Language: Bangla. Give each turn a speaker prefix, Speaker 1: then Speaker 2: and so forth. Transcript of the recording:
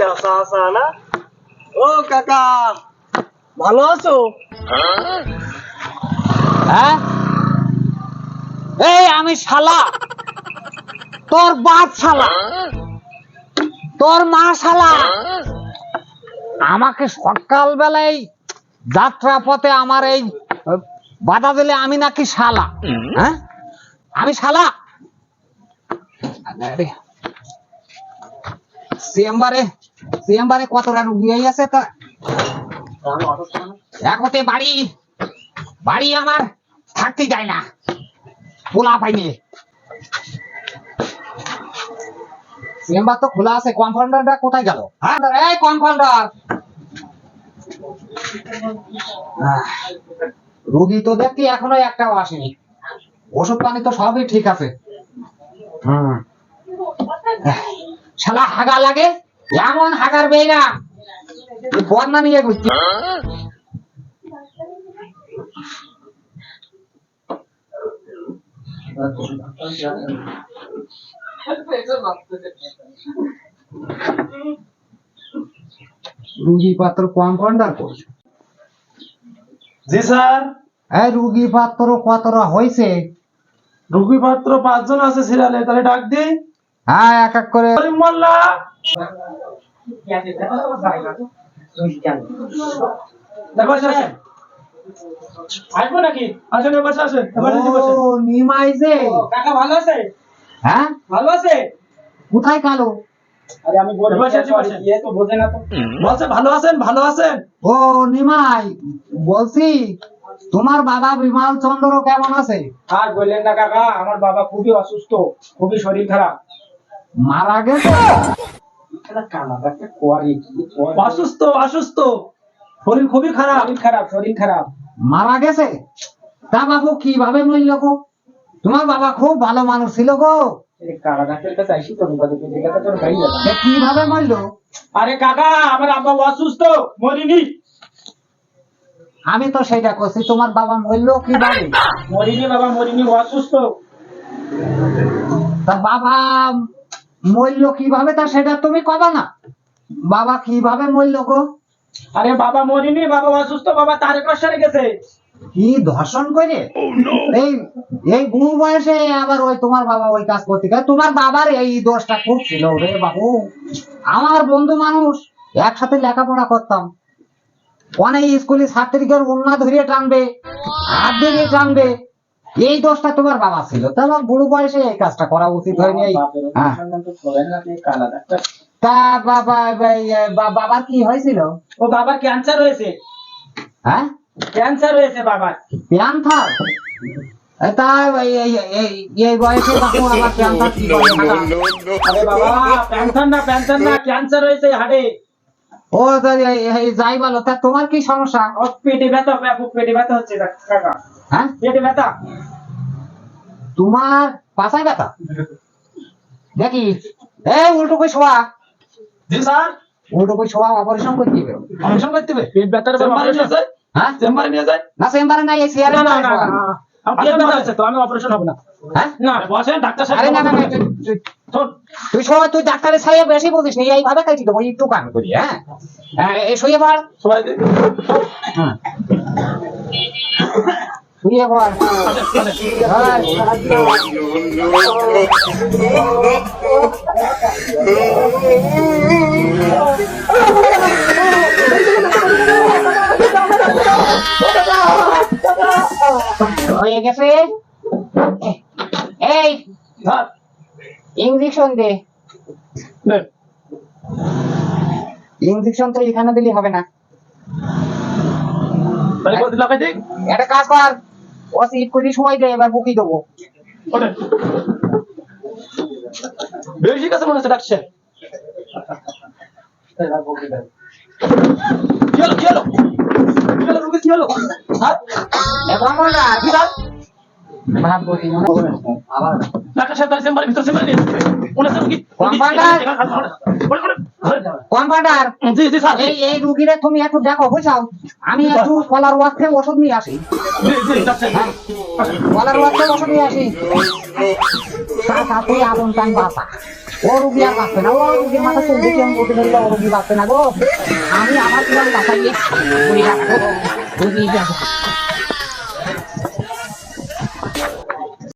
Speaker 1: বেচা আসা না। ও কাকা, ভালো আছো?
Speaker 2: হ্যাঁ? এই আমি শালা। তোর বাপ শালা। তোর মা শালা। আমাকে সকাল বেলায় যাত্রা পথে আমার এই বাধা দিলে আমি নাকি শালা। হ্যাঁ? আমি শালা? চেম্বারে চেম্বারে কতটা রুগী হয়ে আছে তা? একতে বাড়ি বাড়ি আমার থাকতে যায় না। পোলা পাইনি। চেম্বার তো খোলা আছে কোথায় গেল? হ্যাঁ এই রুগী তো এখনও একটাও আসেনি। ওষুধ পানি তো সবই ঠিক আছে। হুম। শালা হাগা লাগে। এমন হাগার বেগা বন্যা নিয়ে ঘুরছি। রুগী পাত্র কম্পাউন্ডার করছে
Speaker 1: জি স্যার।
Speaker 2: এই রুগী পাত্র কতটা হয়েছে?
Speaker 1: রুগী পাত্র পাঁচজন আছে সিরিয়ালে তাহলে ডাক দিই।
Speaker 2: হ্যাঁ এক এক করে।
Speaker 1: মোল্লা। আসব নাকি? আসেন এবার আসেন।
Speaker 2: ও, নিমাই যে
Speaker 1: কাকা ভালো আছে?
Speaker 2: হ্যাঁ?
Speaker 1: ভালো আছে?
Speaker 2: কোথায় কালো?
Speaker 1: আরে আমি ইয়ে তো বোঝে না তো। বলছে ভালো আছেন ভালো আছেন?
Speaker 2: ও নিমাই বলছি তোমার বাবা বিমল চন্দ্র কেমন আছে?
Speaker 1: আর বললেন না কাকা আমার বাবা খুবই অসুস্থ খুবই শরীর খারাপ।
Speaker 2: মারা গেছে?
Speaker 1: অসুস্থ অসুস্থ। শরীর খুবই খারাপ। শরীর খারাপ শরীর খারাপ।
Speaker 2: মারা গেছে? তা বাবু কীভাবে মরল গো? তোমার বাবা খুব ভালো মানুষ ছিল গো। কীভাবে মরল?
Speaker 1: আরে কাকা আমার আব্বা অসুস্থ মরিনি।
Speaker 2: আমি তো সেটা করছি তোমার বাবা মরল কীভাবে?
Speaker 1: মরিনি বাবা মরিনি অসুস্থ।
Speaker 2: তা বাবা মরল কীভাবে তা সেটা তুমি কবা না। বাবা কীভাবে মরল গো?
Speaker 1: আরে বাবা মরিনি বাবা অসুস্থ বাবা তারকেশ্বরে গেছে।
Speaker 2: কি ধর্ষণ করে? এই এই বুড়ো বয়সে আবার ওই তোমার বাবা ওই কাজ করতে গেছে তোমার বাবার এই দোষটা খুব ছিল রে বাবু। আমার বন্ধু মানুষ একসাথে লেখাপড়া করতাম। অনেক স্কুলে ছাত্রীদের উন্না ধরিয়ে টানবে হাত ধরিয়ে টানবে। এই দোষটা তোমার বাবা ছিল। তাহলে বুড়ো বয়সে এই কাজটা করা উচিত হয়নি। হ্যাঁ। তা বাবা বাবার কি হয়েছিল?
Speaker 1: ও বাবার ক্যান্সার হয়েছে।
Speaker 2: হ্যাঁ?
Speaker 1: ক্যান্সার হয়েছে বাবার।
Speaker 2: প্যান্থার তা এই- এই- এই- এই বয়সে বাবু আমার প্যান্থার কি
Speaker 1: আরে বাবা ক্যান্সার না ক্যান্সার না ক্যান্সার হয়েছে হাড়ে
Speaker 2: ও যাই বলো তা তোমার কি সমস্যা?
Speaker 1: ও পেটে ব্যথা পেটে ব্যথা হচ্ছে কাকা।
Speaker 2: হ্যাঁ?
Speaker 1: পেটে ব্যথা।
Speaker 2: তোমার পাশায় ব্যথা। দেখি। এই উল্টো কই শোয়া।
Speaker 1: জি স্যার।
Speaker 2: উল্টো কই শোয়া অপারেশন করতে হবে।
Speaker 1: অপারেশন করতে হবে? পেট ব্যথার নিয়ে যায়?
Speaker 2: হ্যাঁ?
Speaker 1: চেম্বারে নিয়ে যায়?
Speaker 2: না চেম্বারে এই
Speaker 1: না না পেট ব্যথা তো আমি অপারেশন হবে না।
Speaker 2: হ্যাঁ?
Speaker 1: না বসেন ডাক্তার সাহেব
Speaker 2: আরে না না না, তুই- তুই- ডাক্তারের বেশি বলিস নি এইভাবে কাটি দেবো একটু কান করি হ্যাঁ? হ্যাঁ, এই শুয়ে পড়
Speaker 1: সবাই
Speaker 2: হ্যাঁ। শুয়ে পড়। হ্যাঁ। হয়ে গেছে এই
Speaker 1: ধর,
Speaker 2: ইঞ্জেকশন দে। ইঞ্জেকশন তো এখানে দিলে হবে না একটা কাজ কর ও সিট করে সময় দে এবার বুকি দেবো।
Speaker 1: বেশি কাছে মনে হচ্ছে ডাকছে কি হলো কি হলো? কি হলো রুগী কি হলো? হ্যাঁ?
Speaker 2: এখন না
Speaker 1: কি
Speaker 2: মনে আবার।
Speaker 1: ডাক্তার সাহেব তার চেম্বারের ভিতর চেম্বারে নিয়ে মনে হচ্ছে রুগী
Speaker 2: কম্পাউন্ডার
Speaker 1: জি জি স্যার।
Speaker 2: এই এই রুগীরে তুমি একটু দেখো বুঝাও। আমি একটু কলার ওয়াক্সে ওষুধ নিয়ে আসি।
Speaker 1: জি জি
Speaker 2: হ্যাঁ। কলার ওয়াক্সে ওষুধ নিয়ে আসি। চাচা তুই আগুন টান বাপা ও রুগী আর বাঁচবে না। ও রুগীর মাথা চুল দিকে আমি বলতে ধরলে ও রুগী বাঁচবে না গো। আমি আমার জীবন বাঁচাইয়ে রুগী